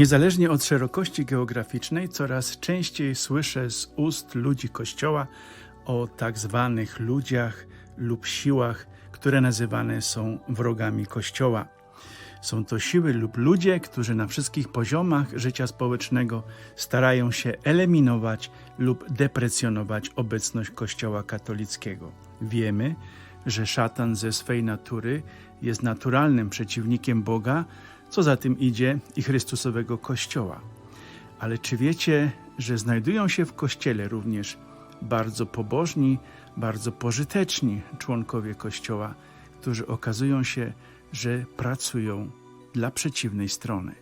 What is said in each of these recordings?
Niezależnie od szerokości geograficznej, coraz częściej słyszę z ust ludzi Kościoła o tak zwanych ludziach lub siłach, które nazywane są wrogami Kościoła. Są to siły lub ludzie, którzy na wszystkich poziomach życia społecznego starają się eliminować lub deprecjonować obecność Kościoła katolickiego. Wiemy, że szatan ze swej natury jest naturalnym przeciwnikiem Boga, co za tym idzie i Chrystusowego Kościoła. Ale czy wiecie, że znajdują się w Kościele również bardzo pobożni, bardzo pożyteczni członkowie Kościoła, którzy okazują się, że pracują dla przeciwnej strony?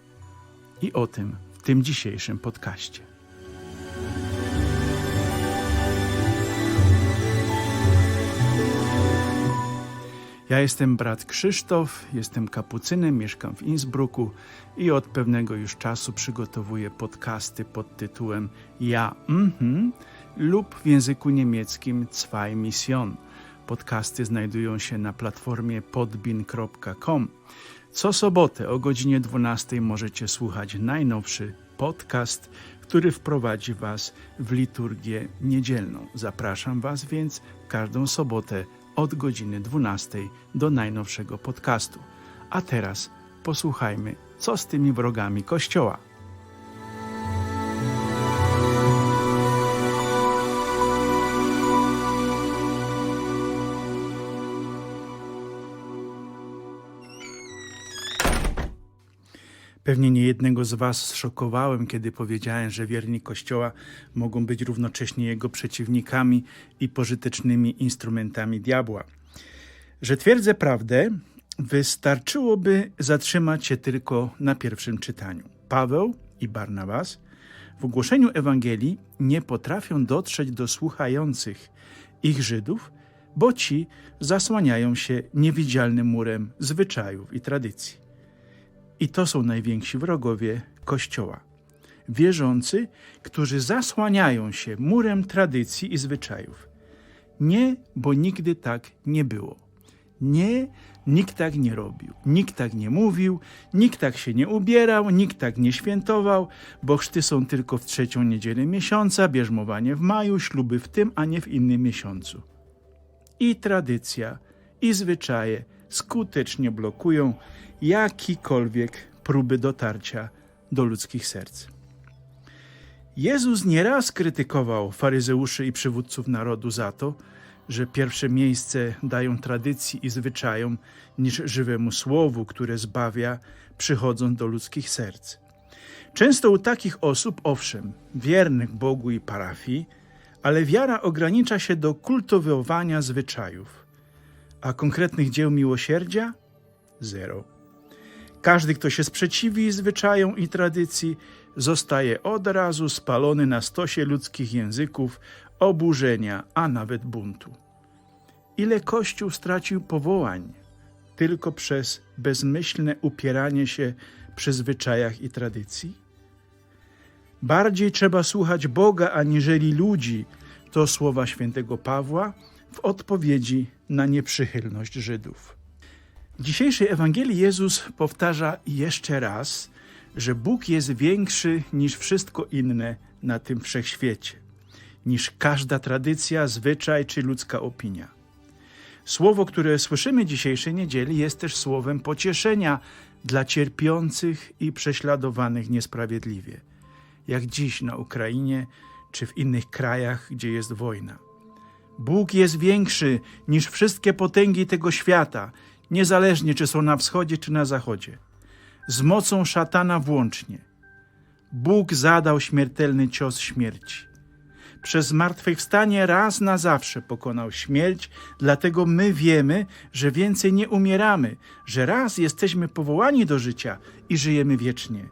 I o tym w tym dzisiejszym podcaście. Ja jestem brat Krzysztof, jestem kapucynem, mieszkam w Innsbrucku i od pewnego już czasu przygotowuję podcasty pod tytułem Ja mhm lub w języku niemieckim Zwei Mission. Podcasty znajdują się na platformie podbin.com. Co sobotę o godzinie 12 możecie słuchać najnowszy podcast, który wprowadzi Was w liturgię niedzielną. Zapraszam Was więc każdą sobotę od godziny 12 do najnowszego podcastu. A teraz posłuchajmy, co z tymi wrogami Kościoła. Pewnie niejednego z Was zszokowałem, kiedy powiedziałem, że wierni Kościoła mogą być równocześnie jego przeciwnikami i pożytecznymi instrumentami diabła. Że twierdzę prawdę, wystarczyłoby zatrzymać się tylko na pierwszym czytaniu. Paweł i Barnabas w ogłoszeniu Ewangelii nie potrafią dotrzeć do słuchających ich Żydów, bo ci zasłaniają się niewidzialnym murem zwyczajów i tradycji. I to są najwięksi wrogowie Kościoła. Wierzący, którzy zasłaniają się murem tradycji i zwyczajów. Nie, bo nigdy tak nie było. Nie, nikt tak nie robił, nikt tak nie mówił, nikt tak się nie ubierał, nikt tak nie świętował, bo chrzty są tylko w trzecią niedzielę miesiąca, bierzmowanie w maju, śluby w tym, a nie w innym miesiącu. I tradycja, i zwyczaje skutecznie blokują jakikolwiek próby dotarcia do ludzkich serc. Jezus nieraz krytykował faryzeuszy i przywódców narodu za to, że pierwsze miejsce dają tradycji i zwyczajom niż żywemu słowu, które zbawia, przychodząc do ludzkich serc. Często u takich osób, owszem, wiernych Bogu i parafii, ale wiara ogranicza się do kultywowania zwyczajów, a konkretnych dzieł miłosierdzia zero. Każdy, kto się sprzeciwi zwyczajom i tradycji, zostaje od razu spalony na stosie ludzkich języków, oburzenia, a nawet buntu. Ile Kościół stracił powołań tylko przez bezmyślne upieranie się przy zwyczajach i tradycji? Bardziej trzeba słuchać Boga aniżeli ludzi, to słowa świętego Pawła w odpowiedzi na nieprzychylność Żydów. W dzisiejszej Ewangelii Jezus powtarza jeszcze raz, że Bóg jest większy niż wszystko inne na tym wszechświecie, niż każda tradycja, zwyczaj czy ludzka opinia. Słowo, które słyszymy dzisiejszej niedzieli, jest też słowem pocieszenia dla cierpiących i prześladowanych niesprawiedliwie, jak dziś na Ukrainie czy w innych krajach, gdzie jest wojna. Bóg jest większy niż wszystkie potęgi tego świata, niezależnie czy są na wschodzie czy na zachodzie. Z mocą szatana włącznie. Bóg zadał śmiertelny cios śmierci. Przez zmartwychwstanie raz na zawsze pokonał śmierć, dlatego my wiemy, że więcej nie umieramy, że raz jesteśmy powołani do życia i żyjemy wiecznie.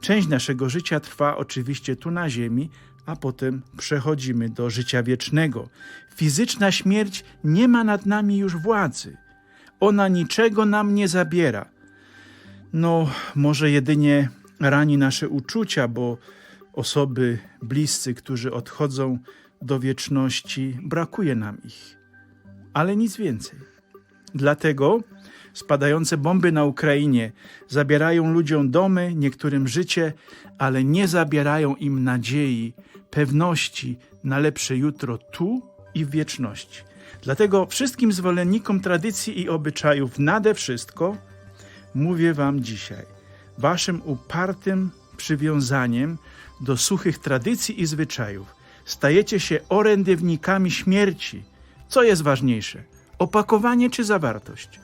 Część naszego życia trwa oczywiście tu na ziemi, a potem przechodzimy do życia wiecznego. Fizyczna śmierć nie ma nad nami już władzy. Ona niczego nam nie zabiera. No, może jedynie rani nasze uczucia, bo osoby bliscy, którzy odchodzą do wieczności, brakuje nam ich. Ale nic więcej. Dlatego Spadające bomby na Ukrainie zabierają ludziom domy, niektórym życie, ale nie zabierają im nadziei, pewności na lepsze jutro tu i w wieczności. Dlatego wszystkim zwolennikom tradycji i obyczajów nade wszystko mówię Wam dzisiaj, Waszym upartym przywiązaniem do suchych tradycji i zwyczajów stajecie się orędownikami śmierci. Co jest ważniejsze? Opakowanie czy zawartość?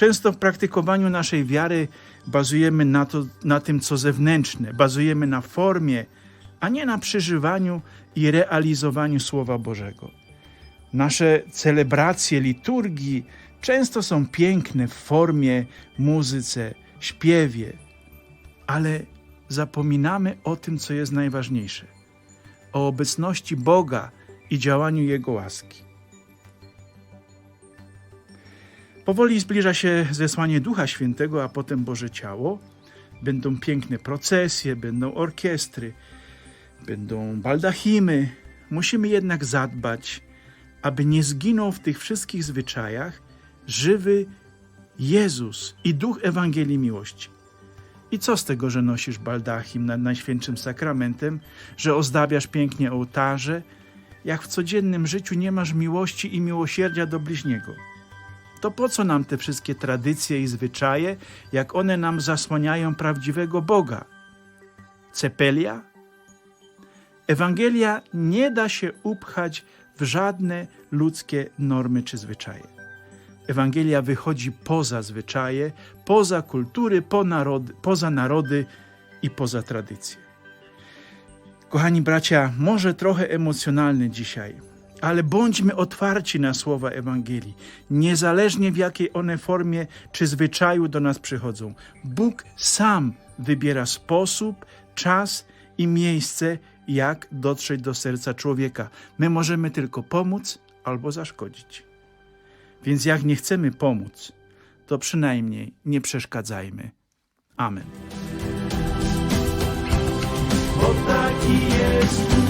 Często w praktykowaniu naszej wiary bazujemy na, to, na tym, co zewnętrzne, bazujemy na formie, a nie na przeżywaniu i realizowaniu Słowa Bożego. Nasze celebracje liturgii często są piękne w formie, muzyce, śpiewie, ale zapominamy o tym, co jest najważniejsze o obecności Boga i działaniu Jego łaski. Powoli zbliża się zesłanie Ducha Świętego, a potem Boże Ciało. Będą piękne procesje, będą orkiestry, będą baldachimy. Musimy jednak zadbać, aby nie zginął w tych wszystkich zwyczajach żywy Jezus i Duch Ewangelii Miłości. I co z tego, że nosisz baldachim nad Najświętszym Sakramentem, że ozdabiasz pięknie ołtarze, jak w codziennym życiu nie masz miłości i miłosierdzia do bliźniego? To po co nam te wszystkie tradycje i zwyczaje, jak one nam zasłaniają prawdziwego Boga? Cepelia? Ewangelia nie da się upchać w żadne ludzkie normy czy zwyczaje. Ewangelia wychodzi poza zwyczaje, poza kultury, po narody, poza narody i poza tradycje. Kochani bracia, może trochę emocjonalny dzisiaj, ale bądźmy otwarci na słowa Ewangelii, niezależnie w jakiej one formie czy zwyczaju do nas przychodzą. Bóg sam wybiera sposób, czas i miejsce, jak dotrzeć do serca człowieka. My możemy tylko pomóc albo zaszkodzić. Więc jak nie chcemy pomóc, to przynajmniej nie przeszkadzajmy. Amen. Taki jest.